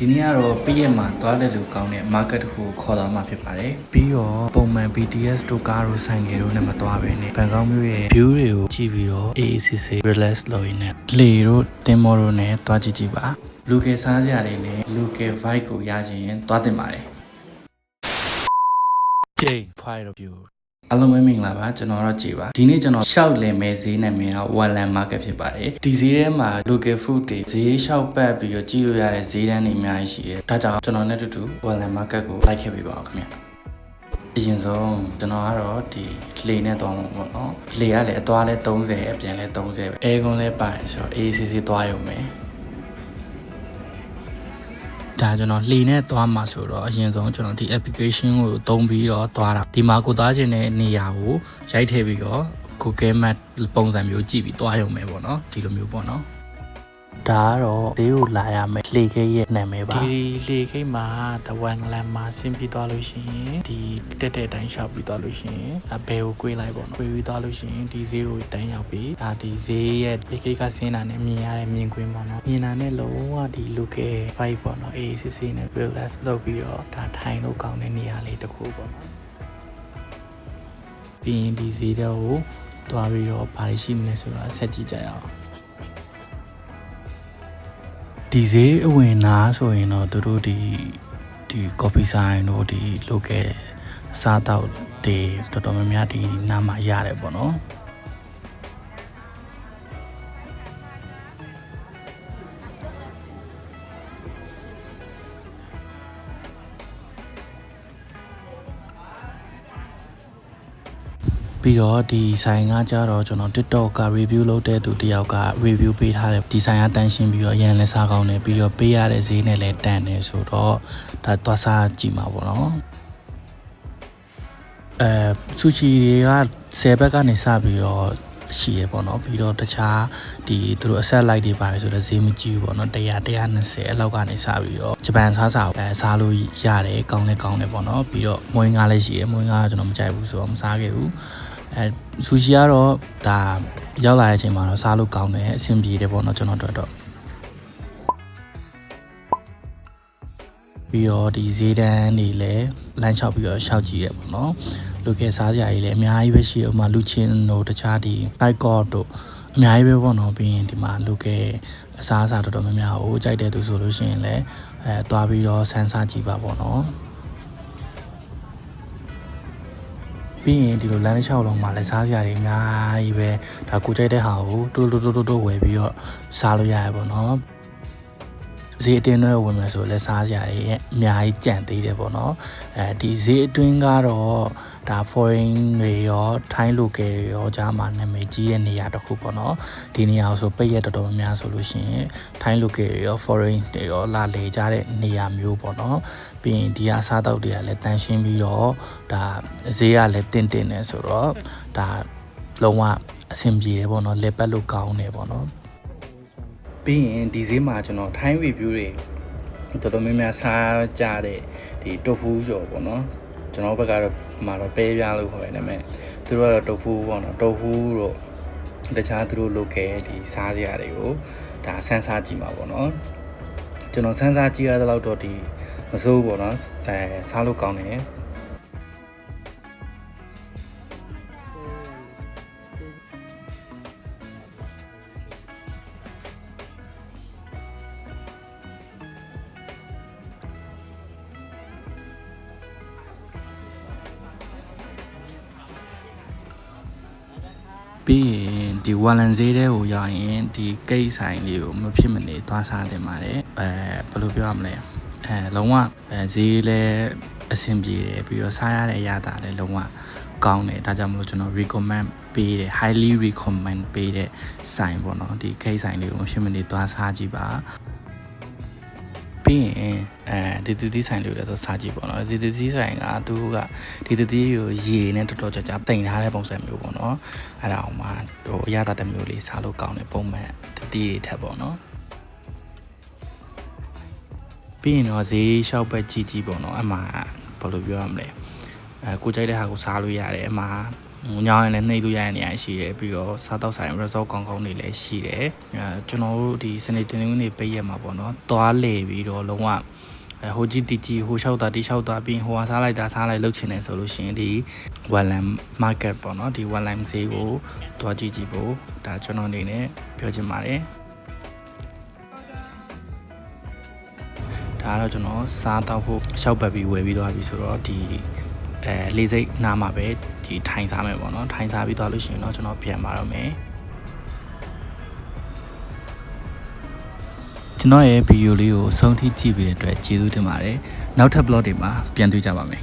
ဒီနေ့ကတော့ပြည့်ရက်မှာသွားတဲ့လူကောင်းတဲ့ market တစ်ခုကိုခေါ်လာမှာဖြစ်ပါတယ်ပြီးတော့ပုံမှန် BTS တို့ကားတို့ဆိုင်ငယ်တို့နဲ့မသွားဘဲနဲ့ဘန်ကောက်မြို့ရဲ့ view တွေကိုကြည့်ပြီးတော့ AACC relax လုပ်ရင်းနဲ့လေတို့တင်မော်တို့နဲ့သွားကြည့်ကြည့်ပါလူကယ်စားကြတွေနဲ့လူကယ် vibe ကိုရချင်ရင်သွားတင်ပါတယ် J Fire of you အားလုံးပဲမင်္ဂလာပါကျွန်တော်တော့ကြည်ပါဒီနေ့ကျွန်တော်ရှောက်လင်မဲ့ဈေးနာမည်က Wallan Market ဖြစ်ပါတယ်ဒီဈေးထဲမှာ local food တွေဈေးရှောက်ပတ်ပြီးတော့ကြည့်လို့ရတဲ့ဈေးတန်းတွေအများကြီးရှိတယ်ဒါကြောင့်ကျွန်တော်နဲ့အတူတူ Wallan Market ကိုလိုက်ခဲ့ပေးပါအောင်ခင်ဗျအရင်ဆုံးကျွန်တော်ကတော့ဒီလေနဲ့သွားမှာပေါ့နော်လေကလည်းအသွားလဲ30အပြန်လဲ30ပဲအဲကွန်လဲပါတယ်ဆိုတော့ ACC သွားရုံပဲ ဒါကျွန်တော်လှေနဲ့သွားမှာဆိုတော့အရင်ဆုံးကျွန်တော်ဒီ application ကိုသုံးပြီးတော့သွားတာဒီမှာကိုသွားခြင်းတဲ့နေရာကိုရိုက်ထည့်ပြီးတော့ Google Map ပုံစံမျိုးကြည့်ပြီးသွားရုံပဲပေါ့နော်ဒီလိုမျိုးပေါ့နော် ဒါကတော့ဒီကိုလာရမယ်လှေခဲရဲ့နာမည်ပါဒီလေခိတ်မှာတဝန်လန်မှာဆင်းပြီးသွားလို့ရှိရင်ဒီတက်တဲ့အတိုင်းရှောက်ပြီးသွားလို့ရှိရင်အဘယ်ကို꿰လိုက်ပေါ့နော်꿰ပြီးသွားလို့ရှိရင်ဒီဈေးကိုတန်းရောက်ပြီးဒါဒီဈေးရဲ့လေခိတ်ကဆင်းတာနဲ့မြင်ရတဲ့မြင်ကွင်းပေါ့နော်မြင်တာနဲ့လုံးဝဒီ local vibe ပေါ့နော်အေးစစ်စစ်နဲ့ real life လုပ်ပြီးတော့ဒါထိုင်လို့ကောင်းတဲ့နေရာလေးတစ်ခုပေါ့နော်ပြီးရင်ဒီဈေးတော့ကိုတွားပြီးတော့ဘာတွေရှိမလဲဆိုတော့ဆက်ကြည့်ကြရအောင် ဒီဈေးအဝင်နာဆိုရင်တော့သူတို့ဒီဒီ coffee ဆိုင်တို့ဒီ local အစားတောက်တွေတော်တော်များများဒီနားမှာရတယ်ပေါ့နော် ပြီးတော့ဒီဆိုင်ကကြတော့ကျွန်တော် TikTok က review လုပ်တဲ့သူတယောက်က review ပေးထားတယ်ဒီဆိုင်ကတန်းရှင်းပြီးတော့ရန်လဲစားကောင်းတယ်ပြီးတော့ပေးရတဲ့ဈေးနဲ့လည်းတန်တယ်ဆိုတော့ဒါသွားစားကြည့်မှာပေါ့နော်အဲဆူချီတွေက10ဘက်ကနေစပြီးတော့ရှိရပေါ့နော်ပြီးတော့တခြားဒီသူတို့အဆက်လိုက်တွေပါဆိုတော့ဈေးမကြီးဘူးပေါ့နော်100 120အလောက်ကနေစပြီးတော့ဂျပန်စားစာအဲစားလို့ရတယ်ကောင်းလဲကောင်းတယ်ပေါ့နော်ပြီးတော့မွေးငါးလည်းရှိရမွေးငါးကကျွန်တော်မကြိုက်ဘူးဆိုတော့မစားခဲ့ဘူး အဲဆူရှီကတော့ဒါရောက်လာတဲ့အချိန်မှာတော့စားလို့ကောင်းတယ်အဆင်ပြေတယ်ပေါ့နော်ကျွန်တော်တို့တော့ပြီးတော့ဒီဈေးတန်းတွေလည်းလမ်းလျှောက်ပြီးတော့ရှောက်ကြည့်ရပေါ့နော်လူကယ်စားစရာတွေလည်းအများကြီးပဲရှိအောင်မှာလူချင်းတို့တခြားဒီ bike god တို့အများကြီးပဲပေါ့နော်ပြီးရင်ဒီမှာလူကယ်အစားအစာတော်တော်များများကိုကြိုက်တဲ့သူဆိုလို့ရှိရင်လည်းအဲသွားပြီးတော့ဆန်းစားကြည့်ပါပေါ့နော် ပြီးရင်ဒီလိုလမ်းတစ်လျှောက်လုံးမှာလည်းစားစရာတွေအများကြီးပဲဒါကိုကြိုက်တဲ့ဟာကိုတူတူတူတူတူဝယ်ပြီးတော့စားလို့ရရပေါ့နော်ဈေးအတင်းတွေဝင်မယ်ဆိုလဲစားကြရတယ်ရဲ့အများကြီးကြံ့သေးတယ်ပေါ့နော်အဲဒီဈေးအတွင်းကတော့ ဒါ foreign တွေရောထိုင်း local တွေရောကြားမှာနာမည်ကြီးတဲ့နေရာတစ်ခုပေါ့နော်ဒီနေရာကိုဆိုပိတ်ရက်တော်တော်များများဆိုလို့ရှိရင်ထိုင်း local တွေရော foreign တွေရောလာလေကြတဲ့နေရာမျိုးပေါ့နော်ပြီးရင်ဒီအစားတောက်တွေကလည်းတန်ရှင်းပြီးတော့ဒါဈေးကလည်းတင့်တင်နေဆိုတော့ဒါလုံးဝအဆင်ပြေတယ်ပေါ့နော်လက်ပတ်လို့ကောင်းတယ်ပေါ့နော်ပြီးရင်ဒီဈေးမှာကျွန်တော် time review တွေတော်တော်များများစားကြတဲ့ဒီတုတ်ဖူးကျော်ပေါ့နော်ကျွန်တော်ဘက်ကတော့ မှာတော့ပဲပြားလို့ခေါ်ရတယ်ဒါပေမဲ့သူတို့ကတော့တုတ်ဖူးပေါ့နော်တုတ်ဖူးတော့တခြားသူတို့ local ဒီစားကြတွေကိုဒါဆန်းစားကြည့်မှာပေါ့နော်ကျွန်တော်ဆန်းစားကြည့်ရတဲ့လောက်တော့ဒီမစိုးဘူးပေါ့နော်အဲစားလို့ကောင်းတယ် ပြီးရင်ဒီဝါလန်ဈေးတဲကိုရောက်ရင်ဒီကိတ်ဆိုင်လေးကိုမဖြစ်မနေသွားစားတင်ပါတယ်အဲဘယ်လိုပြောရမလဲအဲလုံးဝအဲဈေးလည်းအဆင်ပြေတယ်ပြီးတော့စားရတဲ့အရာတာလည်းလုံးဝကောင်းတယ်ဒါကြောင့်မလို့ကျွန်တော် recommend ပေးတယ် highly recommend ပေးတဲ့ဆိုင်ပေါ့နော်ဒီကိတ်ဆိုင်လေးကိုမဖြစ်မနေသွားစားကြည့်ပါ ပြီးရင်အဲဒီတတိဆိုင်လေးကိုလည်းသွားစားကြည့်ပေါ့နော်ဒီတတိဆိုင်ကသူကဒီတတိကိုရေနဲ့တော်တော်ကြာကြာတင်ထားတဲ့ပုံစံမျိုးပေါ့နော်အဲ့ဒါအောင်မှဟိုအရသာတစ်မျိုးလေးစားလို့ကောင်းတယ်ပုံမှန်တတိတွေထက်ပေါ့နော်ပြီးရင်တော့ဈေးလျှောက်ဘက်ကြီးကြီးပေါ့နော်အမှဘယ်လိုပြောရမလဲအဲကိုကြိုက်တဲ့ဟာကိုစားလို့ရတယ်အမှ ညောင်းရင်လည်းနှိပ်လို့ရတဲ့နေရာရှိတယ်ပြီးတော့စားတော့ဆိုင် resort ကောင်းကောင်းတွေလည်းရှိတယ်အဲကျွန်တော်တို့ဒီစနေတင်နေနေပိတ်ရမှာပေါ့နော်သွားလေပြီးတော့လုံးဝအဲဟိုကြီးတီကြီးဟိုလျှောက်တာတီလျှောက်တာပြီးရင်ဟိုဟာစားလိုက်တာစားလိုက်လှုပ်ချင်တယ်ဆိုလို့ရှိရင်ဒီ Wetland Market ပေါ့နော်ဒီ Wetland ဈေးကိုတွားကြည့်ကြည့်ဖို့ဒါကျွန်တော်အနေနဲ့ပြောချင်ပါတယ်ဒါကတော့ကျွန်တော်စားတော့ဖို့ရှောက်ပတ်ပြီးဝယ်ပြီးသွားပြီဆိုတော့ဒီအဲလေးစိတ်နားမှာပဲ ဒီထိုင်စားမယ်ပေါ့နော်ထိုင်စားပြီးသွားလို့ရှိရင်တော့ကျွန်တော်ပြန်มาတော့မယ်ကျွန်တော်ရဲ့ဗီဒီယိုလေးကိုအဆုံးထိကြည့်ပြီးတဲ့အတွက်ကျေးဇူးတင်ပါတယ်နောက်ထပ် blog တွေမှာပြန်တွေ့ကြပါမယ်